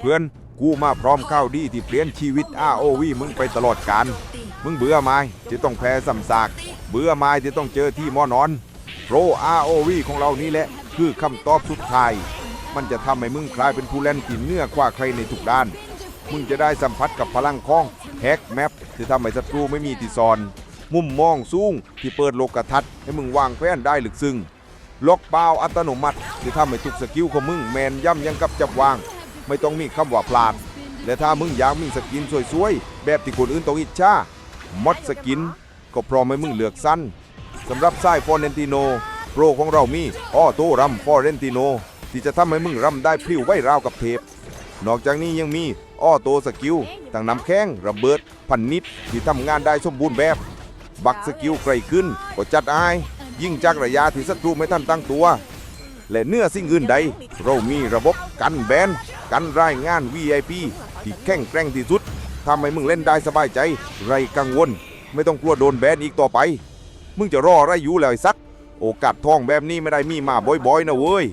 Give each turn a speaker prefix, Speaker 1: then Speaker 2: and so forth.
Speaker 1: เพื่อนกูมาพร้อมข้าวดีที่เปลี่ยนชีวิต ROV มึงไปตลอดกาลมึงเบื่อไหมที่ต้องแพ้ซ้ำซาก เบื่อไหมที่ต้องเจอที่หมอนอนโปร ROV ของเรานี่แหละ คือคำตอบสุดท้าย มันจะทำให้มึงกลายเป็นผู้เล่นที่เหนื้อกว่าใครในทุกด้าน มึงจะได้สัมผัสกับพลังของแฮกแมปที่ทำให้ศัตรูไม่มีที่ซ่อน มุมมองสูงที่เปิดโลกทัศน์ให้มึงวางแผนได้ลึกซึ้งล็อกเปล่าอัตโนมัติที่ทำให้ทุกสกิลของมึงแมนย่ำยังกับจับวาง ไม่ต้องมีคำว่าพลาด และถ้ามึงอยากมีสกินสวยๆ แบบที่คนอื่นต้องอิจฉามอดสกิน ก็พร้อมให้มึงเลือกสั้นสำหรับสายฟอร์เรนติโน โปรของเรามีออโต้รัมฟอร์เรนติโน ที่จะทำให้มึงรำได้พริ้วไหวราวกับเทป นอกจากนี้ยังมีออโต้สกิลต่างน้ำแข้งระเบิดพันนิดที่ทำงานได้สมบูรณ์แบบ บักสกิลไกลขึ้นก็จัดอาย ยิ่งจากระยะที่ศัตรูไม่ทันตั้งตัว และเนื้อสิ่งอื่นใด เรามีระบบกันแบน กันรายงาน VIP ที่แข็งแกร่งที่สุดทำให้มึงเล่นได้สบายใจ ไรกังวล ไม่ต้องกลัวโดนแบนอีกต่อไป มึงจะรออะไรอยู่แล้วสัก โอกาสทองแบบนี้ไม่ได้มีมาบ่อยๆนะเว้ย